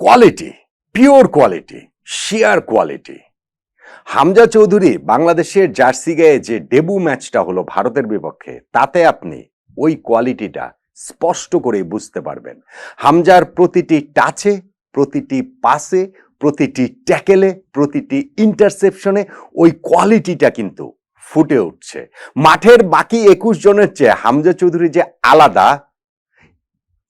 Quality pure quality sheer quality Hamza Chowdhury বাংলাদেশের jersey গায়ে যে ডেবু ম্যাচটা হলো ভারতের বিপক্ষে, তাতে আপনি ওই কোয়ালিটিটা স্পষ্ট করে বুঝতে পারবেন। হামজার প্রতিটি টাচে প্রতিটি পাসে প্রতিটি ট্যাকেলে প্রতিটি ইন্টারসেপশনে ওই কোয়ালিটিটা কিন্তু ফুটে উঠছে। মাঠের বাকি একুশ জনের চেয়ে হামজা চৌধুরী যে আলাদা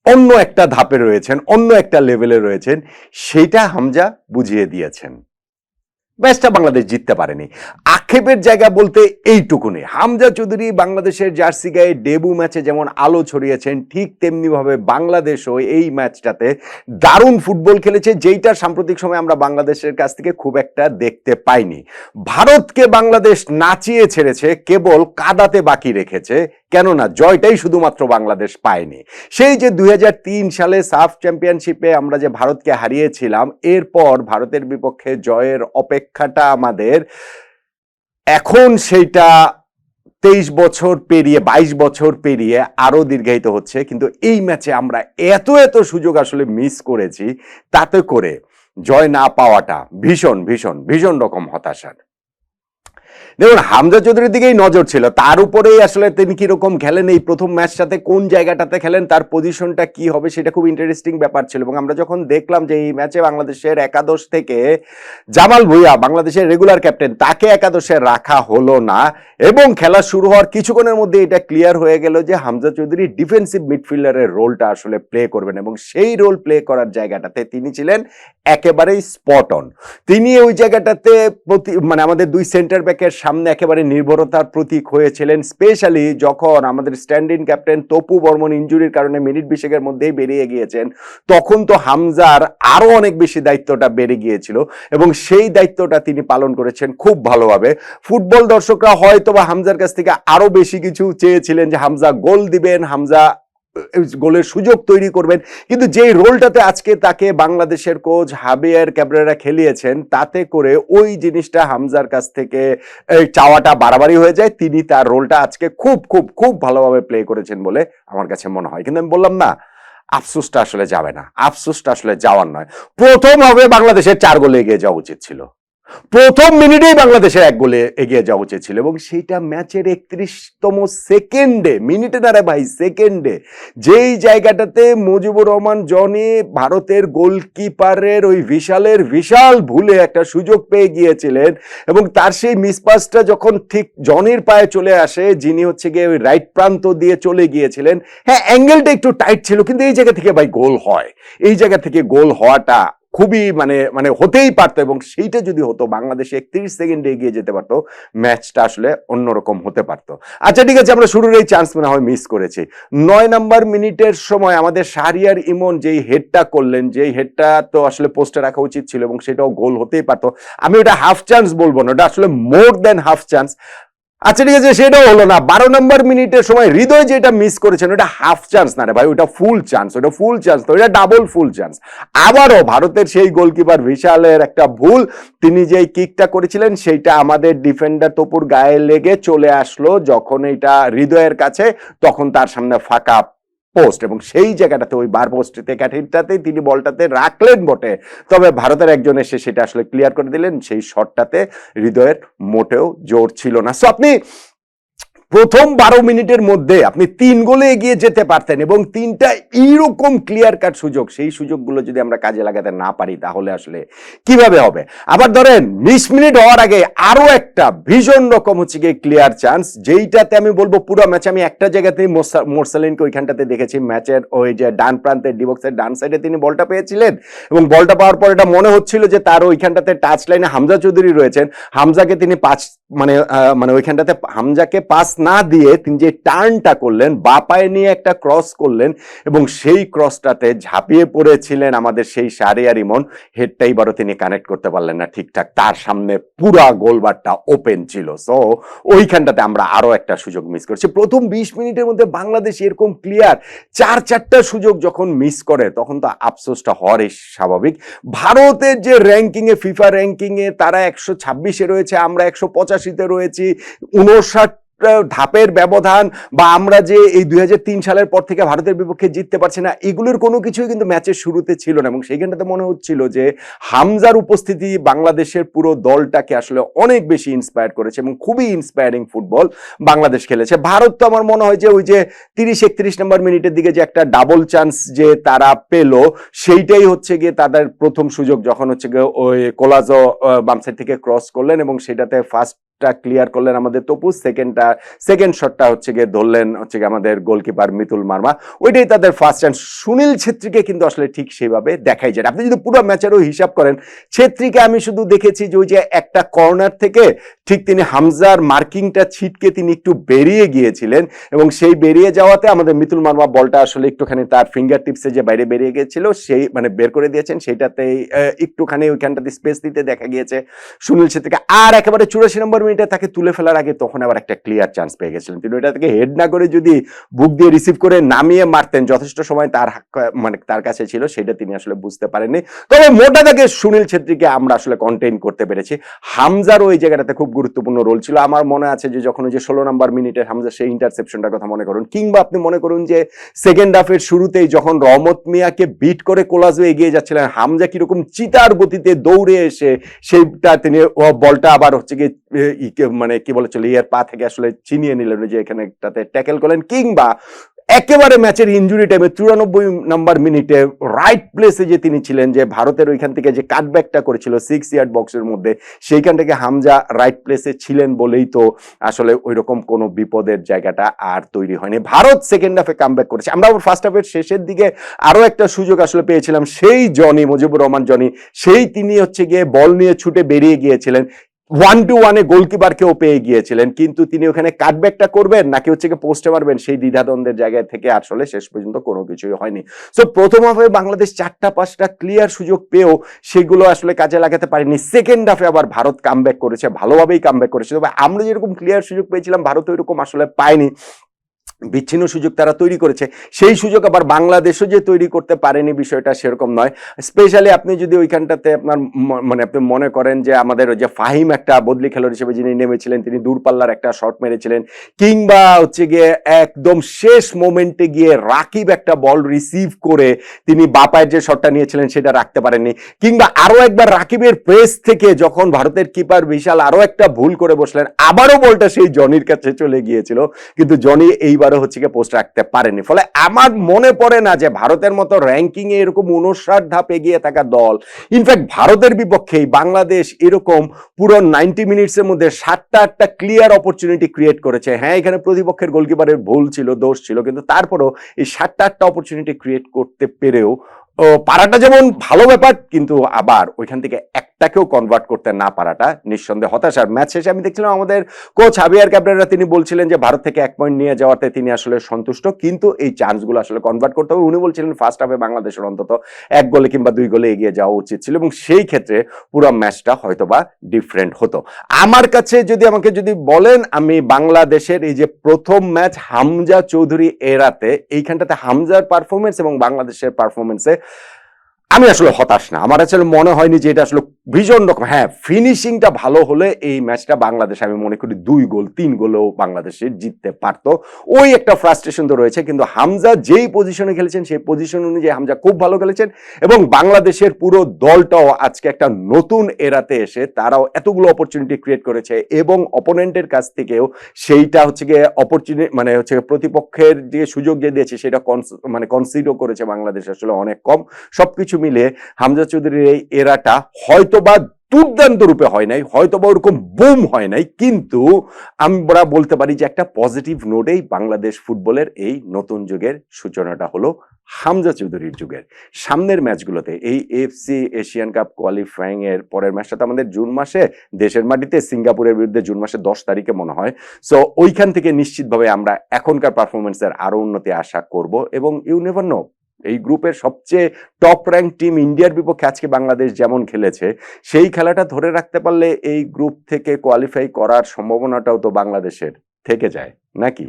অন্য একটা ধাপে রয়েছেন অন্য একটা লেভেলে রয়েছেন সেইটা হামজা বুঝিয়ে দিয়েছেন। ম্যাচটা বাংলাদেশ জিততে পারেনি। আক্ষেপের জায়গা বলতে এইটুকুনি হামজা চৌধুরী বাংলাদেশের জার্সি গায়ে ডেবু ম্যাচে যেমন আলো ছড়িয়েছেন, ঠিক তেমনিভাবে বাংলাদেশও এই ম্যাচটাতে দারুণ ফুটবল খেলেছে যেইটা সাম্প্রতিক সময় আমরা বাংলাদেশের কাছ থেকে খুব একটা দেখতে পাইনি। ভারতকে বাংলাদেশ নাচিয়ে ছেড়েছে, কেবল কাদাতে বাকি রেখেছে, কেননা জয়টাই শুধুমাত্র বাংলাদেশ পায়নি। সেই যে দুই হাজার তিন সালে সাফ চ্যাম্পিয়নশিপে আমরা যে ভারতকে হারিয়েছিলাম, এরপর ভারতের বিপক্ষে জয়ের অপেক্ষাটা আমাদের। এখন সেইটা তেইশ বছর পেরিয়ে, বাইশ বছর পেরিয়ে আরও দীর্ঘায়িত হচ্ছে। কিন্তু এই ম্যাচে আমরা এত এত সুযোগ আসলে মিস করেছি, তাতে করে জয় না পাওয়াটা ভীষণ ভীষণ ভীষণ রকম হতাশার। দেখুন, হামজা চৌধুরীর দিকেই নজর ছিল। তার উপরেই আসলে তিনি কীরকম খেলেন, এই প্রথম ম্যাচটাতে কোন জায়গাটাতে খেলেন, তার পজিশনটা কি হবে সেটা খুব ইন্টারেস্টিং ব্যাপার ছিল। এবং আমরা যখন দেখলাম যে এই ম্যাচে বাংলাদেশের একাদশ থেকে জামাল ভুইয়া, বাংলাদেশের রেগুলার ক্যাপ্টেন তাকে একাদশে রাখা হলো না। এবং খেলা শুরু হওয়ার কিছুক্ষণের মধ্যে এটা ক্লিয়ার হয়ে গেল যে হামজা চৌধুরী ডিফেন্সিভ মিডফিল্ডারের রোলটা আসলে প্লে করবেন। এবং সেই রোল প্লে করার জায়গাটাতে তিনি ছিলেন একেবারেই স্পট অন তিনি ওই জায়গাটাতে প্রতি মানে আমাদের দুই সেন্টার ব্যাকের সামনে একেবারে নির্ভরতার প্রতীক হয়েছিলেন, স্পেশালি যখন আমাদের স্ট্যান্ড ক্যাপ্টেন তপু বর্মন ইঞ্জুরির কারণে মিনিট বিশেকের মধ্যেই বেরিয়ে গিয়েছেন, তখন তো হামজার আরও অনেক বেশি দায়িত্বটা বেড়ে গিয়েছিল এবং সেই দায়িত্বটা তিনি পালন করেছেন খুব ভালোভাবে। ফুটবল দর্শকরা হয়তো বা হামজার কাছ থেকে আরও বেশি কিছু চেয়েছিলেন যে হামজা গোল দিবেন, হামজা গোলের সুযোগ তৈরি করবেন। কিন্তু যেই রোলটাতে আজকে তাকে বাংলাদেশের কোচ হাবিয়ার ক্যাবরেরা খেলিয়েছেন, তাতে করে ওই জিনিসটা হামজার কাছ থেকে চাওয়াটা বাড়াবাড়ি হয়ে যায়। তিনি তার রোলটা আজকে খুব খুব খুব ভালোভাবে প্লে করেছেন বলে আমার কাছে মনে হয়। কিন্তু আমি বললাম, না, আফসোসটা আসলে যাবে না। আফসোসটা আসলে যাওয়ার নয়। প্রথম হবে বাংলাদেশের চার গোলে এগিয়ে যাওয়া উচিত ছিল। প্রথম মিনিটেই বাংলাদেশের এক গোলে এগিয়ে যাওয়া উচিত ছিল এবং সেইটা ম্যাচের একত্রিশতম সেকেন্ডে, মিনিটে দাঁড়ায় ভাই, সেকেন্ডে। যেই জায়গাটাতে মুজিবুর রহমান, জনি ভারতের গোলকিপারের ওই বিশালের বিশাল ভুলে একটা সুযোগ পেয়ে গিয়েছিলেন এবং তার সেই মিসপাসটা যখন ঠিক জনির পায়ে চলে আসে, যিনি হচ্ছে গিয়ে ওই রাইট প্রান্ত দিয়ে চলে গিয়েছিলেন হ্যাঁ অ্যাঙ্গেলটা একটু টাইট ছিল, কিন্তু এই জায়গা থেকে ভাই গোল হয়। এই জায়গা থেকে গোল হওয়াটা খুবই মানে মানে হতেই পারতো এবং সেইটা যদি হতো, বাংলাদেশে একত্রিশ সেকেন্ডে এগিয়ে যেতে পারতো, ম্যাচটা আসলে অন্যরকম হতে পারতো। আচ্ছা ঠিক আছে, আমরা শুরুর এই চান্স মনে হয় মিস করেছি। নয় নাম্বার মিনিটের সময় আমাদের শাহরিয়ার ইমন যেই হেডটা করলেন, যেই হেডটা তো আসলে পোস্টে রাখা উচিত ছিল এবং সেটাও গোল হতেই পারতো। আমি ওটা হাফ চান্স বলব না, ওটা আসলে মোর দেন হাফ চান্স আচ্ছা ঠিক আছে, সেটাও হলো না। বারো নম্বর মিনিটের সময় হৃদয় যেটা মিস করেছেন, ওটা হাফ চান্স না রে ভাই, ওটা ফুল চান্স ওটা ফুল চান্স তো ওটা ডাবল ফুল চান্স আবারও ভারতের সেই গোলকিপার বিশালের একটা ভুল, তিনি যেই কিকটা করেছিলেন, সেইটা আমাদের ডিফেন্ডার তপুর গায়ে লেগে চলে আসলো, যখন এটা হৃদয়ের কাছে, তখন তার সামনে ফাঁকা পোস্ট এবং সেই জায়গাটাতে ওই বার পোস্টে ক্যাটিনটাতে তিনি বলটাতে রাখলেন বটে। তবে ভারতের একজন এসে সেটা আসলে ক্লিয়ার করে দিলেন, সেই শটটাতে হৃদয়ের মোটেও জোর ছিল না। সো আপনি প্রথম বারো মিনিটের মধ্যে আপনি তিন গোলে এগিয়ে যেতে পারতেন এবং তিনটা এইরকম ক্লিয়ার কাট সুযোগ, সেই সুযোগগুলো যদি আমরা কাজে লাগাতে না পারি, তাহলে আসলে কীভাবে হবে? আবার ধরেন বিশ মিনিট হওয়ার আগে আরও একটা ভীষণ রকম হচ্ছে গিয়ে ক্লিয়ার চান্স যেইটাতে আমি বলব পুরো ম্যাচে আমি একটা জায়গাতেই মোরসালিনকে ওইখানটাতে দেখেছি ম্যাচের ওই যে ডান প্রান্তের ডিবক্সের ডান সাইডে তিনি বলটা পেয়েছিলেন এবং বলটা পাওয়ার পর এটা মনে হচ্ছিল যে তার ওইখানটাতে টাচ লাইনে হামজা চৌধুরী রয়েছেন। হামজাকে তিনি পাঁচ মানে মানে ওইখানটাতে হামজাকে পাস না দিয়ে তিনি যে টার্নটা করলেন বা পায়ে নিয়ে একটা ক্রস করলেন এবং সেই ক্রসটাতে ঝাঁপিয়ে পড়েছিলেন আমাদের সেই সারিয়া রিমন হেডটাই বারো তিনি কানেক্ট করতে পারলেন না ঠিকঠাক। তার সামনে পুরা গোলবারটা ওপেন ছিল। সো ওইখানটাতে আমরা আরও একটা সুযোগ মিস করছি। প্রথম বিশ মিনিটের মধ্যে বাংলাদেশ এরকম ক্লিয়ার চার চারটা সুযোগ যখন মিস করে, তখন তো আফসোসটা হওয়ারই স্বাভাবিক। ভারতের যে র্যাঙ্কিংয়ে ফিফা র্যাঙ্কিং এ তারা একশো ছাব্বিশে রয়েছে, আমরা একশো পঁচাশিতে রয়েছি, উনষাট ধাপের ব্যবধান বা আমরা যে এই দুই হাজার তিন সালের পর থেকে ভারতের বিপক্ষে জিততে পারছি না, এগুলোর কোনো কিছুই কিন্তু ম্যাচের শুরুতে ছিল না এবং সেইখানটাতে মনে হচ্ছিল যে হামজার উপস্থিতি বাংলাদেশের পুরো দলটাকে আসলে অনেক বেশি ইন্সপায়ার করেছে এবং খুবই ইন্সপায়ারিং ফুটবল বাংলাদেশ খেলেছে। ভারত তো আমার মনে হয় যে ওই যে তিরিশ একত্রিশ নম্বর মিনিটের দিকে যে একটা ডাবল চান্স যে তারা পেল, সেইটাই হচ্ছে গিয়ে তাদের প্রথম সুযোগ যখন হচ্ছে গিয়ে ওই কোলাজো বাম সাইড থেকে ক্রস করলেন এবং সেটাতে ফার্স্টটা ক্লিয়ার করলেন আমাদের তপু। সেকেন্ডটা সেকেন্ড শটটা হচ্ছে গিয়ে ধরলেন হচ্ছে গিয়ে আমাদের গোলকিপার মিতুল মার্মা। ওইটাই তাদের ফার্স্ট চান্স সুনীল ছেত্রীকে কিন্তু আসলে ঠিক সেভাবে দেখাই যায়। আপনি যদি পুরো ম্যাচেরও হিসাব করেন ছেত্রীকে আমি শুধু দেখেছি যে ওই যে একটা কর্নার থেকে ঠিক তিনি হামজার মার্কিংটা ছিটকে তিনি একটু বেরিয়ে গিয়েছিলেন এবং সেই বেরিয়ে যাওয়াতে আমাদের মিতুল মার্মা বলটা আসলে একটুখানি তার ফিঙ্গার টিপসে যে বাইরে বেরিয়ে গিয়েছিল সেই মানে বের করে দিয়েছেন আহ, একটুখানি ওইখানটাতে স্পেস দিতে দেখা গিয়েছে সুনীল ছেত্রীকে। আর একেবারে চুরাশি নম্বর মিনিটে তাকে তুলে ফেলার আগে তখন আবার একটা ক্লিয়ার চান্স পেয়ে গেছিলেন। তিনি ওইটা থেকে হেড না করে যদি বুক দিয়ে রিসিভ করে নামিয়ে মারতেন, যথেষ্ট সময় তার মানে তার কাছে ছিল, সেটা তিনি আসলে বুঝতে পারেননি। তবে মোটা দাগে সুনীল ছেত্রীকে আমরা আসলে কন্টেইন করতে পেরেছি। হামজারও ওই জায়গাটাতে খুব গুরুত্বপূর্ণ রোল ছিল। আমার মনে আছে যে যখন ওই যে ষোলো নম্বর মিনিটে হামজা সেই ইন্টারসেপশনটার কথা মনে করুন, কিংবা আপনি মনে করুন যে সেকেন্ড হাফের শুরুতেই যখন রহমত মিয়াকে বিট করে কোলাজো এগিয়ে যাচ্ছিলেন, হামজা কীরকম চিতার গতিতে দৌড়ে এসে সেইটা তিনি বলটা আবার হচ্ছে ই- মানে কি বলে চলে, ইয়ার পা থেকে আসলে চিনিয়ে নিলেন যে এখানে একটাতে ট্যাকেল করলেন, কিংবা একেবারে ম্যাচের ইঞ্জুরি টাইমে চুরানব্বই নাম্বার মিনিটে রাইট প্লেসে যে তিনি ছিলেন, যে ভারতের ওইখান থেকে যে কাটব্যাকটা করেছিল সিক্স ইয়ার্ড বক্সের মধ্যে, সেইখান থেকে হামজা রাইট প্লেসে ছিলেন বলেই তো আসলে ওই রকম কোনো বিপদের জায়গাটা আর তৈরি হয়নি। ভারত সেকেন্ড হাফে কামব্যাক করেছে। আমরা ফার্স্ট হাফের শেষের দিকে আরও একটা সুযোগ আসলে পেয়েছিলাম, সেই জনি, মুজিবুর রহমান জনি, সেই তিনি হচ্ছে গিয়ে বল নিয়ে ছুটে বেরিয়ে গিয়েছিলেন। ওয়ান টু ওয়ানে গোলকিপারকেও পেয়ে গিয়েছিলেন, কিন্তু তিনি ওখানে কাটব্যাকটা করবেন নাকি হচ্ছে পোস্টে মারবেন সেই দ্বিধাদ্বন্দ্বের জায়গায় থেকে আসলে শেষ পর্যন্ত কোনো কিছুই হয়নি। সো প্রথম হাফে বাংলাদেশ চারটা, পাঁচটা ক্লিয়ার সুযোগ পেয়েও সেগুলো আসলে কাজে লাগাতে পারেনি। সেকেন্ড হাফে আবার ভারত কামব্যাক করেছে, ভালোভাবেই কামব্যাক করেছে। তবে আমরা যেরকম ক্লিয়ার সুযোগ পেয়েছিলাম, ভারত ওইরকম আসলে পায়নি। বিচ্ছিন্ন সুযোগ তারা তৈরি করেছে। সেই সুযোগ আবার বাংলাদেশও যে তৈরি করতে পারেনি বিষয়টা সেরকম নয়। স্পেশালি আপনি যদি ওইখানটাতে আপনার মানে আপনি মনে করেন যে আমাদের ওই যে ফাহিম একটা বদলি খেলোয়াড় হিসেবে যিনি নেমেছিলেন, তিনি দূরপাল্লার একটা শট মেরেছিলেন, কিংবা হচ্ছে গিয়ে একদম শেষ মোমেন্টে গিয়ে রাকিব একটা বল রিসিভ করে তিনি বাপায়ের যে শটটা নিয়েছিলেন সেটা রাখতে পারেননি। কিংবা আরও একবার রাকিবের প্রেস থেকে যখন ভারতের কিপার বিশাল আরও একটা ভুল করে বসলেন, আবারও বলটা সেই জনির কাছে চলে গিয়েছিল। কিন্তু জনি এইবারও হচ্ছে গিয়ে পোস্ট রাখতে পারেনি। ফলে আমার মনে পড়ে না যে ভারতের মতো র্যাঙ্কিং এ এরকম উনষাট ধাপ এগিয়ে থাকা দল ইনফ্যাক্ট ভারতের বিপক্ষেই বাংলাদেশ এরকম পুরো নাইনটি মিনিটসের মধ্যে সাতটা আটটা ক্লিয়ার অপরচুনিটি ক্রিয়েট করেছে। হ্যাঁ এখানে প্রতিপক্ষের গোলকিপারের ভুল ছিল, দোষ ছিল, কিন্তু তারপরও এই সাতটা আটটা অপরচুনিটি ক্রিয়েট করতে পেরেও পারাটা যেমন ভালো ব্যাপার, কিন্তু আবার ওইখান থেকে একটাকেও কনভার্ট করতে না পারাটা নিঃসন্দেহে হতাশার ম্যাচ শেষে আমি দেখছিলাম আমাদের কোচ হাবিয়ার ক্যাপ্টেনরা তিনি বলছিলেন যে ভারত থেকে এক পয়েন্ট নিয়ে যাওয়াতে তিনি আসলে সন্তুষ্ট। কিন্তু এই চান্সগুলো আসলে কনভার্ট করতে হবে। উনি বলছিলেন ফার্স্ট হাফে বাংলাদেশের অন্তত এক গোলে কিংবা দুই গোলে এগিয়ে যাওয়া উচিত ছিল এবং সেই ক্ষেত্রে পুরো ম্যাচটা হয়তোবা ডিফারেন্ট হতো। আমার কাছে যদি আমাকে যদি বলেন, আমি বাংলাদেশের এই যে প্রথম ম্যাচ হামজা চৌধুরী এরাতে এইখানটাতে হামজার পারফরমেন্স এবং বাংলাদেশের পারফরমেন্সে আমি আসলে হতাশ না। আমার আসলে মনে হয়নি যে এটা আসলে ভীষণ রকম। হ্যাঁ ফিনিশিংটা ভালো হলে এই ম্যাচটা বাংলাদেশ, আমি মনে করি দুই গোল, তিন গোলেও বাংলাদেশে জিততে পারতো। ওই একটা ফ্রাস্ট্রেশন তো রয়েছে, কিন্তু হামজা যেই পজিশনে খেলেছেন, সেই পজিশন অনুযায়ী হামজা খুব ভালো খেলেছেন এবং বাংলাদেশের পুরো দলটাও আজকে একটা নতুন এরাতে এসে তারাও এতগুলো অপরচুনিটি ক্রিয়েট করেছে এবং অপোনেন্টের কাছ থেকেও সেইটা হচ্ছে গিয়ে অপরচুনিটি মানে হচ্ছে প্রতিপক্ষের যে সুযোগ যে দিয়েছে, সেটা কনস- মানে কনসিডও করেছে বাংলাদেশ আসলে অনেক কম। সবকিছু মিলে হামজা চৌধুরীর এই এরাটা হয়তোবা দুর্দান্ত রূপে হয় নাই, হয়তোবা ওরকম বুম হয় নাই, কিন্তু আমরা বলতে পারি যে একটা পজিটিভ নোটেই বাংলাদেশ ফুটবলের এই নতুন যুগের সূচনাটা হলো হামজা চৌধুরীর যুগের। সামনের ম্যাচগুলোতে এই এফসি এশিয়ান কাপ কোয়ালিফাইং এর পরের ম্যাচটা তো আমাদের জুন মাসে, দেশের মাটিতে সিঙ্গাপুরের বিরুদ্ধে জুন মাসে দশ তারিখে মনে হয়। সো ওইখান থেকে নিশ্চিতভাবে আমরা এখনকার পারফরমেন্সের আরও উন্নতি আশা করব এবং ইউ নেভার নো এই গ্রুপের সবচেয়ে টপ র্যাঙ্ক টিম ইন্ডিয়ার বিপক্ষে আজকে বাংলাদেশ যেমন খেলেছে, সেই খেলাটা ধরে রাখতে পারলে এই গ্রুপ থেকে কোয়ালিফাই করার সম্ভাবনাটাও তো বাংলাদেশের থেকে যায়, নাকি?